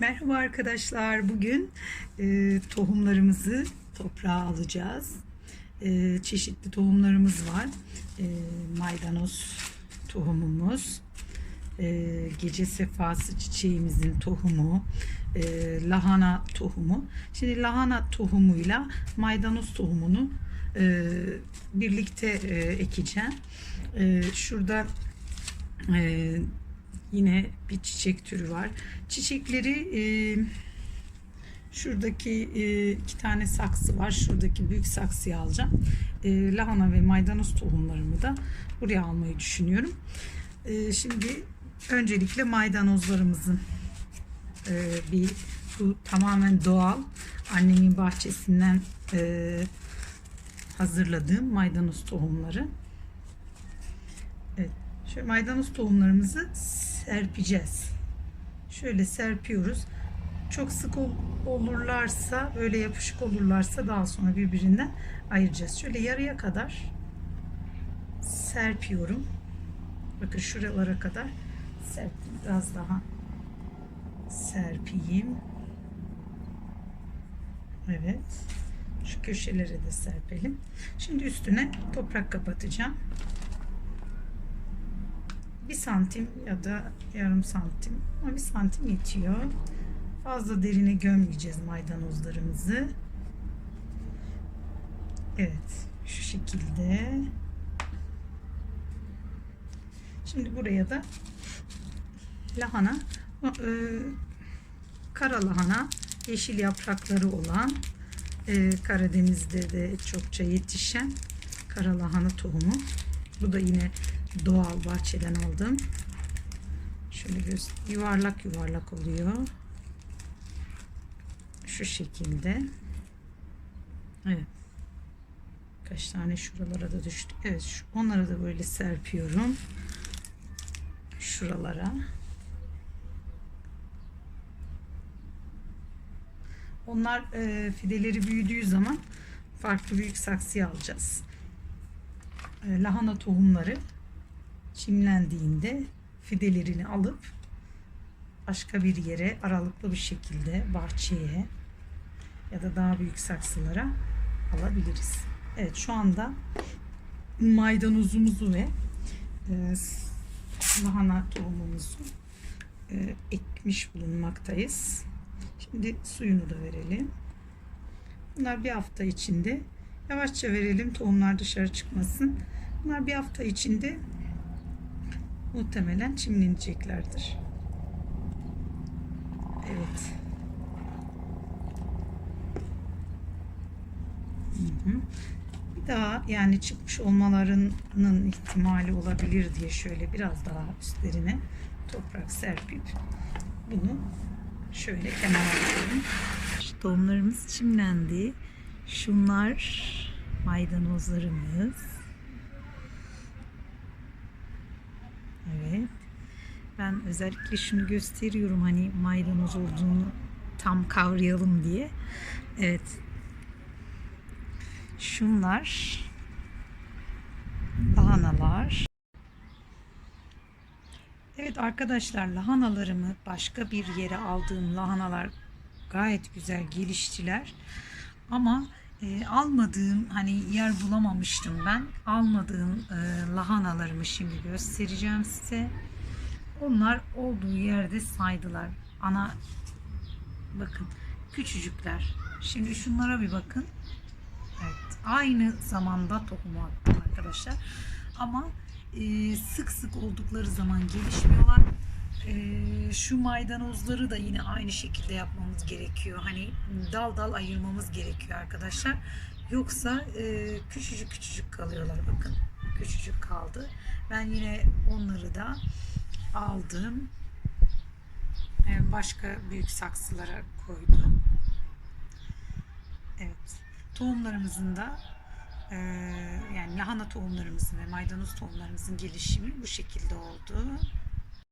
Merhaba arkadaşlar. Bugün e, tohumlarımızı toprağa alacağız. E, çeşitli tohumlarımız var. E, maydanoz tohumumuz, e, gece sefası çiçeğimizin tohumu, e, lahana tohumu. Şimdi lahana tohumuyla maydanoz tohumunu e, birlikte e, ekeceğim. E, şurada e, yine bir çiçek türü var. Çiçekleri e, şuradaki e, iki tane saksı var. Şuradaki büyük saksıyı alacağım. E, lahana ve maydanoz tohumlarımı da buraya almayı düşünüyorum. E, şimdi öncelikle maydanozlarımızın e, bir bu tamamen doğal annemin bahçesinden e, hazırladığım maydanoz tohumları. Evet. Şöyle maydanoz tohumlarımızı serpeceğiz. Şöyle serpiyoruz. Çok sık ol- olurlarsa, öyle yapışık olurlarsa daha sonra birbirinden ayıracağız. Şöyle yarıya kadar serpiyorum. Bakın şuralara kadar serptim. Biraz daha serpeyim. Evet. Şu köşelere de serpelim. Şimdi üstüne toprak kapatacağım. Bir santim ya da yarım santim ama bir santim yetiyor. Fazla derine gömmeyeceğiz maydanozlarımızı. Evet, şu şekilde. Şimdi buraya da lahana, e, kara lahana, yeşil yaprakları olan e, Karadeniz'de de çokça yetişen kara lahana tohumu. Bu da yine doğal bahçeden aldım. Şöyle göz yuvarlak yuvarlak oluyor. Şu şekilde. Evet. Kaç tane şuralara da düştü. Evet, şu, onları da böyle serpiyorum. Şuralara. Onlar e, fideleri büyüdüğü zaman farklı büyük saksıya alacağız. E, lahana tohumları çimlendiğinde fidelerini alıp başka bir yere aralıklı bir şekilde bahçeye ya da daha büyük saksılara alabiliriz. Evet şu anda maydanozumuzu ve e, lahana tohumumuzu e, ekmiş bulunmaktayız. Şimdi suyunu da verelim. Bunlar bir hafta içinde yavaşça verelim tohumlar dışarı çıkmasın. Bunlar bir hafta içinde muhtemelen çimleneceklerdir. Evet. Bir daha yani çıkmış olmalarının ihtimali olabilir diye şöyle biraz daha üstlerine toprak serpip bunu şöyle kenara alalım. Tohumlarımız çimlendi. Şunlar maydanozlarımız. Evet. Özellikle şunu gösteriyorum hani maydanoz olduğunu tam kavrayalım diye. Evet. Şunlar lahanalar. Evet arkadaşlar lahanalarımı başka bir yere aldığım lahanalar gayet güzel geliştiler. Ama e, almadığım hani yer bulamamıştım ben. Almadığım e, lahanalarımı şimdi göstereceğim size. Onlar olduğu yerde saydılar. Ana bakın küçücükler. Şimdi şunlara bir bakın. Evet, aynı zamanda tohumu attım arkadaşlar. Ama e, sık sık oldukları zaman gelişmiyorlar. E, şu maydanozları da yine aynı şekilde yapmamız gerekiyor. Hani dal dal ayırmamız gerekiyor arkadaşlar. Yoksa e, küçücük küçücük kalıyorlar. Bakın küçücük kaldı. Ben yine onları da aldım. E, başka büyük saksılara koydum. Evet. Tohumlarımızın da e, yani lahana tohumlarımızın ve maydanoz tohumlarımızın gelişimi bu şekilde oldu.